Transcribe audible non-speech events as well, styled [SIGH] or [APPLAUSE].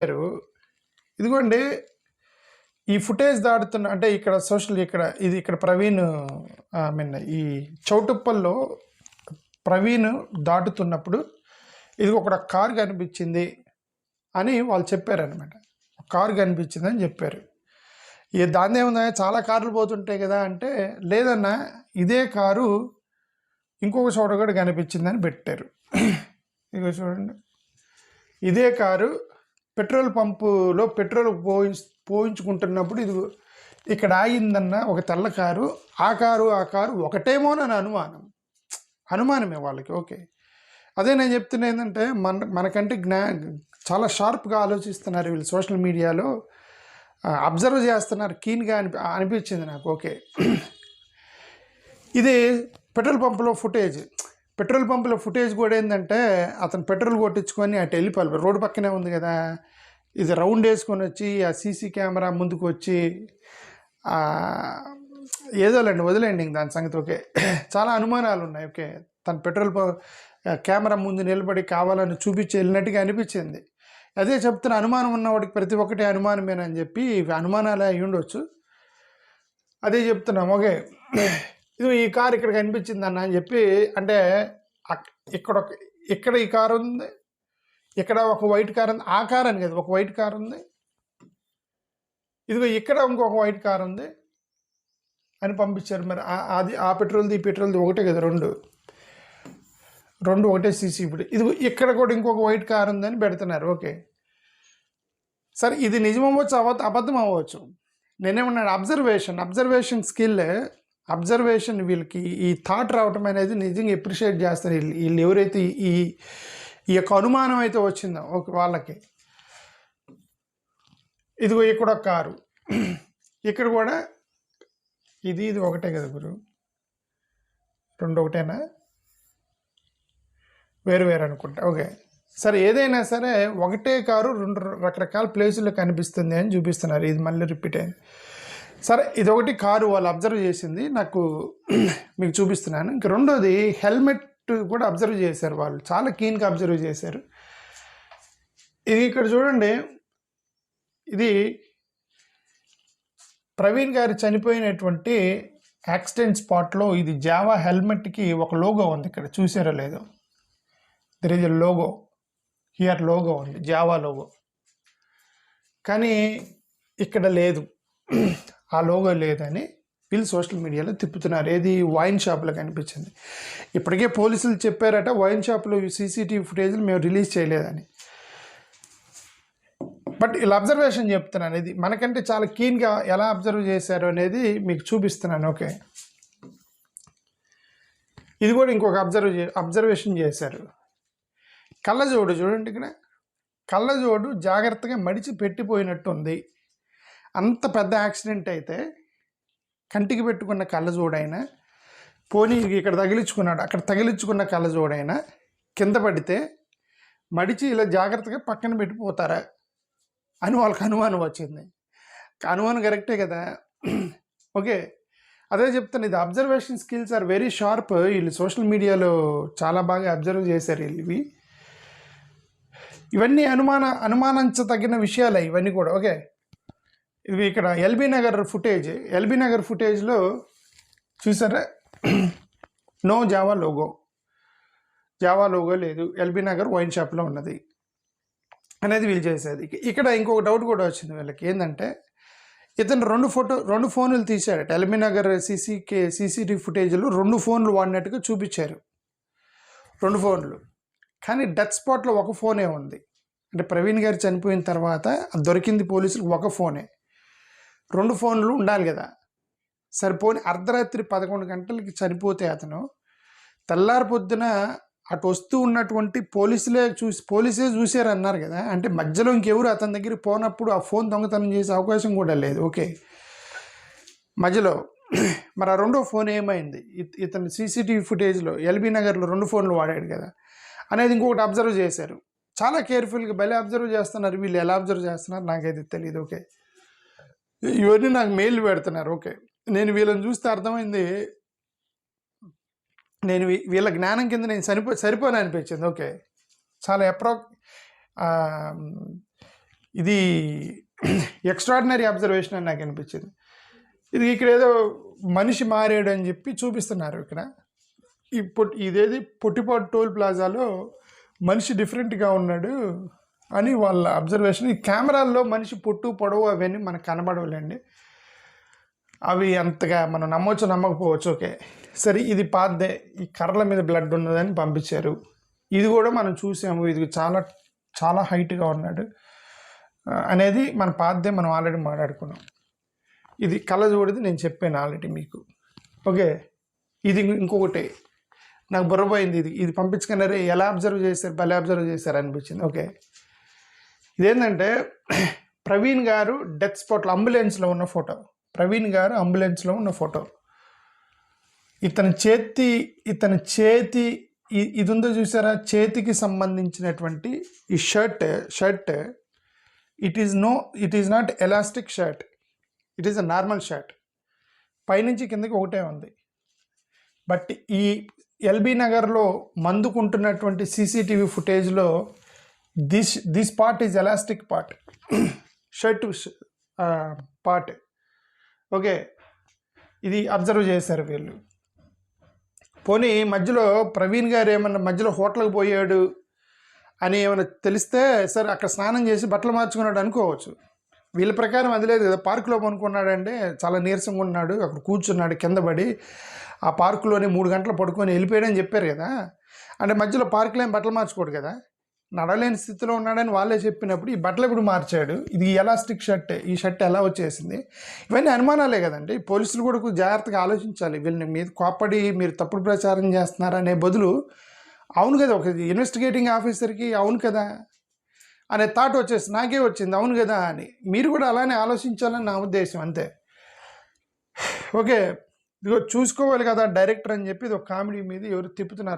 చెప్పారు. ఇదిగోండి ఈ ఫుటేజ్ దాడుతున్న అంటే ఇక్కడ సోషల్ ఇక్కడ ఇది ఇక్కడ ప్రవీణ్ ఐ మీన్ ఈ చౌటుప్పల్లో ప్రవీణ్ దాటుతున్నప్పుడు ఇది ఒక కారు కనిపించింది అని వాళ్ళు చెప్పారనమాట కారు కనిపించింది అని చెప్పారు. ఈ దాని ఏముందా చాలా కార్లు పోతుంటాయి కదా అంటే లేదన్నా ఇదే కారు ఇంకొక చోట కూడా కనిపించిందని పెట్టారు. ఇదిగో చూడండి. ఇదే కారు పెట్రోల్ పంపులో పెట్రోల్ పోయి పోయించుకుంటున్నప్పుడు ఇది ఇక్కడ ఆగిందన్న ఒక తెల్ల కారు ఆ కారు ఆ కారు ఒకటేమోనని అనుమానం. అనుమానమే వాళ్ళకి ఓకే. అదే నేను చెప్తున్నా ఏంటంటే మన మనకంటే జ్ఞా చాలా షార్ప్గా ఆలోచిస్తున్నారు వీళ్ళు సోషల్ మీడియాలో. అబ్జర్వ్ చేస్తున్నారు కీన్గా అనిపి అనిపించింది నాకు ఓకే. [CLEARS THROAT] ఇది పెట్రోల్ పంపులో ఫుటేజ్. పెట్రోల్ పంపులో ఫుటేజ్ కూడా ఏంటంటే అతను పెట్రోల్ కొట్టించుకొని అటు వెళ్ళిపోవాలి. రోడ్డు పక్కనే ఉంది కదా. ఇది రౌండ్ వేసుకొని వచ్చి ఆ సీసీ కెమెరా ముందుకు వచ్చి ఏదోలేండి వదిలేండి ఇంక దాని సంగతి ఓకే. చాలా అనుమానాలు ఉన్నాయి. ఓకే. తన పెట్రోల్ ప- కెమెరా ముందు నిలబడి కావాలని చూపించి వెళ్ళినట్టుగా అనిపించింది. అదే చెప్తున్న అనుమానం ఉన్నవాడికి ప్రతి ఒక్కటి అనుమానమేనని చెప్పి ఇవి అనుమానాలే అయి ఉండొచ్చు. అదే చెప్తున్నాం ఓకే. ఇది ఈ కార్ ఇక్కడ కనిపించింది అన్న అని చెప్పి అంటే ఇక్కడ ఒక ఇక్కడ ఈ కార్ ఉంది ఇక్కడ ఒక వైట్ కార్ ఉంది ఆ కార్ అని కదా ఒక వైట్ కార్ ఉంది. ఇదిగో ఇక్కడ ఇంకొక వైట్ కార్ ఉంది అని పంపించారు మరి. అది ఆ పెట్రోల్ది ఈ పెట్రోల్ది ఒకటే కదా రెండు. రెండు ఒకటే సీసీ ఇప్పుడు. ఇదిగో ఇక్కడ కూడా ఇంకొక వైట్ కార్ ఉందని పెడుతున్నారు. ఓకే. సరే ఇది నిజం అవ్వచ్చు అవ అబద్ధం అవ్వచ్చు నేనేమన్నాడు అబ్జర్వేషన్ అబ్జర్వేషన్ స్కిల్ అబ్జర్వేషన్ వీళ్ళకి ఈ థాట్ రావటం అనేది నిజంగా ఎప్రిషియేట్ చేస్తారు. వీళ్ళు వీళ్ళు ఎవరైతే ఈ ఈ యొక్క అనుమానం అయితే వచ్చిందో ఒక వాళ్ళకి. ఇదిగో ఇక్కడ ఒక కారు. ఇక్కడ కూడా ఇది ఇది ఒకటే కదా గురు. రెండు ఒకటేనా? వేరు వేరు అనుకుంటా. ఓకే. సరే ఏదైనా సరే ఒకటే కారు రెండు రకరకాల ప్లేసుల్లో కనిపిస్తుంది అని చూపిస్తున్నారు. ఇది మళ్ళీ రిపీట్ అయింది. సరే ఇది ఒకటి కారు వాళ్ళు అబ్జర్వ్ చేసింది. నాకు [CLEARS THROAT] మీకు చూపిస్తున్నాను. ఇంక రెండోది హెల్మెట్ కూడా అబ్జర్వ్ చేశారు వాళ్ళు. చాలా కీన్గా అబ్జర్వ్ చేశారు. ఇది ఇక్కడ చూడండి. ఇది ప్రవీణ్ గారు చనిపోయినటువంటి యాక్సిడెంట్ స్పాట్లో ఇది జావా హెల్మెట్కి ఒక లోగో ఉంది ఇక్కడ. చూసారో లేదో? There is logo here logo ఉంది. Java logo. కానీ ఇక్కడ లేదు. ఆ లోగో లేదని వీళ్ళు సోషల్ మీడియాలో తిప్పుతున్నారు. ఏది వైన్ షాప్లో కనిపించింది. ఇప్పటికే పోలీసులు చెప్పారట వైన్ షాప్లో సీసీటీవీ ఫుటేజ్లు మేము రిలీజ్ చేయలేదని. బట్ ఇలా అబ్జర్వేషన్ చెప్తున్నాను. ఇది మనకంటే చాలా కీన్గా ఎలా అబ్జర్వ్ చేశారు అనేది మీకు చూపిస్తున్నాను. ఓకే. ఇది కూడా ఇంకొక అబ్జర్వ్ చే అబ్జర్వేషన్ చేశారు. కళ్ళజోడు చూడండి ఇక్కడ. కళ్ళజోడు జాగ్రత్తగా మడిచి పెట్టిపోయినట్టు ఉంది అంత పెద్ద యాక్సిడెంట్ అయితే కంటికి పెట్టుకున్న కళ్ళజోడైనా పోనీ ఇక్కడ తగిలించుకున్నాడు అక్కడ తగిలించుకున్న కళ్ళజోడైనా కింద పడితే మడిచి ఇలా జాగ్రత్తగా పక్కన పెట్టిపోతారా అని వాళ్ళకి అనుమానం వచ్చింది. అనుమానం కరెక్టే కదా. ఓకే. అదే చెప్తాను ఇది observation skills are very sharp. వీళ్ళు సోషల్ మీడియాలో చాలా బాగా అబ్జర్వ్ చేశారు వీళ్ళు ఇవి. ఇవన్నీ అనుమాన అనుమానించదగిన విషయాలే ఇవన్నీ కూడా. ఓకే. ఇది ఇక్కడ LB Nagar footage LB Nagar ఫుటేజ్లో చూసారా? No Java logo Java logo లేదు. ఎల్బీ నగర్ వైన్ షాప్లో ఉన్నది. అనేది వీళ్ళు చేసేది. ఇక్కడ ఇంకొక డౌట్ కూడా వచ్చింది వీళ్ళకి. ఏంటంటే ఇతను రెండు ఫోటో రెండు ఫోన్లు తీశాడట. ఎల్బీ నగర్ సీసీకే సీసీటీవీ ఫుటేజ్లో రెండు ఫోన్లు వాడినట్టుగా చూపించారు. రెండు ఫోన్లు. కానీ డెత్ స్పాట్లో ఒక ఫోనే ఉంది. అంటే ప్రవీణ్ గారు చనిపోయిన తర్వాత దొరికింది పోలీసులకు ఒక ఫోనే. రెండు ఫోన్లు ఉండాలి కదా. సరిపోని అర్ధరాత్రి పదకొండు గంటలకి చనిపోతే అతను తెల్లారి పొద్దున అటు వస్తూ ఉన్నటువంటి పోలీసులే చూసి పోలీసే చూశారు అన్నారు కదా. అంటే మధ్యలో ఇంకెవరు అతని దగ్గర పోనప్పుడు ఆ ఫోన్ దొంగతనం చేసే అవకాశం కూడా లేదు. ఓకే. మధ్యలో మరి ఆ రెండో ఫోన్ ఏమైంది? ఇతను సీసీటీవీ ఫుటేజ్లో ఎల్బీ నగర్లో రెండు ఫోన్లు వాడాడు కదా. అనేది ఇంకొకటి అబ్జర్వ్ చేశారు. చాలా కేర్ఫుల్గా భలే అబ్జర్వ్ చేస్తున్నారు. వీళ్ళు ఎలా అబ్జర్వ్ చేస్తున్నారు నాకైతే తెలియదు ఓకే. ఇవన్నీ నాకు మెయిల్ పెడుతున్నారు. ఓకే. నేను వీళ్ళని చూస్తే అర్థమైంది. నేను వీళ్ళ జ్ఞానం కింద నేను సరిపో సరిపోను అనిపించింది. ఓకే. చాలా ఎప్రో ఇది ఎక్స్ట్రాడినరీ అబ్జర్వేషన్ అని నాకు అనిపించింది. ఇది ఇక్కడ ఏదో మనిషి మారాడు అని చెప్పి చూపిస్తున్నారు ఇక్కడ. ఈ పొట్టి ఇదేది పొట్టిపాటు టోల్ ప్లాజాలో మనిషి డిఫరెంట్గా ఉన్నాడు. అని వాళ్ళ అబ్జర్వేషన్ ఈ కెమెరాల్లో మనిషి పొట్టు పొడవు అవన్నీ మనకు కనబడవులేండి. అవి అంతగా మనం నమ్మవచ్చు నమ్మకపోవచ్చు. ఓకే. సరే ఇది పాతదే. ఈ కర్రల మీద బ్లడ్ ఉన్నదని పంపించారు. ఇది కూడా మనం చూసాము. ఇది చాలా చాలా హైట్గా ఉన్నాడు. అనేది మన పాతదే. మనం ఆల్రెడీ మాట్లాడుకున్నాం. ఇది కళ్ళజోడిది నేను చెప్పాను ఆల్రెడీ మీకు. ఓకే. ఇది ఇంకొకటి. నాకు బుర్రపోయింది ఇది. ఇది పంపించుకున్నారే ఎలా అబ్జర్వ్ చేశారు? భలే అబ్జర్వ్ చేశారు అనిపించింది. ఓకే. ఇదేంటంటే ప్రవీణ్ గారు డెత్ స్పాట్లో అంబులెన్స్లో ఉన్న ఫోటో. ప్రవీణ్ గారు అంబులెన్స్లో ఉన్న ఫోటో. ఇతని చేతి ఇతని చేతి ఇది ఉందో చూసారా? చేతికి సంబంధించినటువంటి ఈ shirt shirt it is no it is not elastic shirt. It is a normal shirt. పైనుంచి కిందకి ఒకటే ఉంది. బట్ ఈ ఎల్బీ నగర్లో మందుకుంటున్నటువంటి CCTV ఫుటేజ్లో this this part is elastic part. Shirt part. Okay. ఇది అబ్జర్వ్ చేశారు వీళ్ళు. పోనీ మధ్యలో ప్రవీణ్ గారు ఏమన్నా మధ్యలో హోటల్కి పోయాడు అని ఏమైనా తెలిస్తే సరే అక్కడ స్నానం చేసి బట్టలు మార్చుకున్నాడు అనుకోవచ్చు. వీళ్ళ ప్రకారం అది లేదు కదా. పార్కులో పనుకున్నాడంటే చాలా నీరసంగా ఉన్నాడు. అక్కడ కూర్చున్నాడు కింద పడి. ఆ పార్కులోనే మూడు గంటలు పడుకొని వెళ్ళిపోయాడని చెప్పారు కదా. అంటే మధ్యలో పార్కులో ఏం బట్టలు మార్చుకోడు కదా. నడలేని స్థితిలో ఉన్నాడని వాళ్ళే చెప్పినప్పుడు ఈ బట్టలు కూడా మార్చాడు. ఇది ఎలాస్టిక్ షర్ట్ ఈ షర్ట్ ఎలా వచ్చేసింది? ఇవన్నీ అనుమానాలే కదండి. పోలీసులు కూడా జాగ్రత్తగా ఆలోచించాలి. వీళ్ళని మీద కోప్పడి మీరు తప్పుడు ప్రచారం చేస్తున్నారనే బదులు అవును కదా ఒక ఇన్వెస్టిగేటింగ్ ఆఫీసర్కి అవును కదా అనే థాట్ వచ్చేసి నాకే వచ్చింది అవును కదా అని. మీరు కూడా అలానే ఆలోచించాలని నా ఉద్దేశం అంతే. ఓకే ఇదిగో చూసుకోవాలి కదా డైరెక్టర్ అని చెప్పి ఇది ఒక కామెడీ మీద ఎవరు తిప్పుతున్నారు.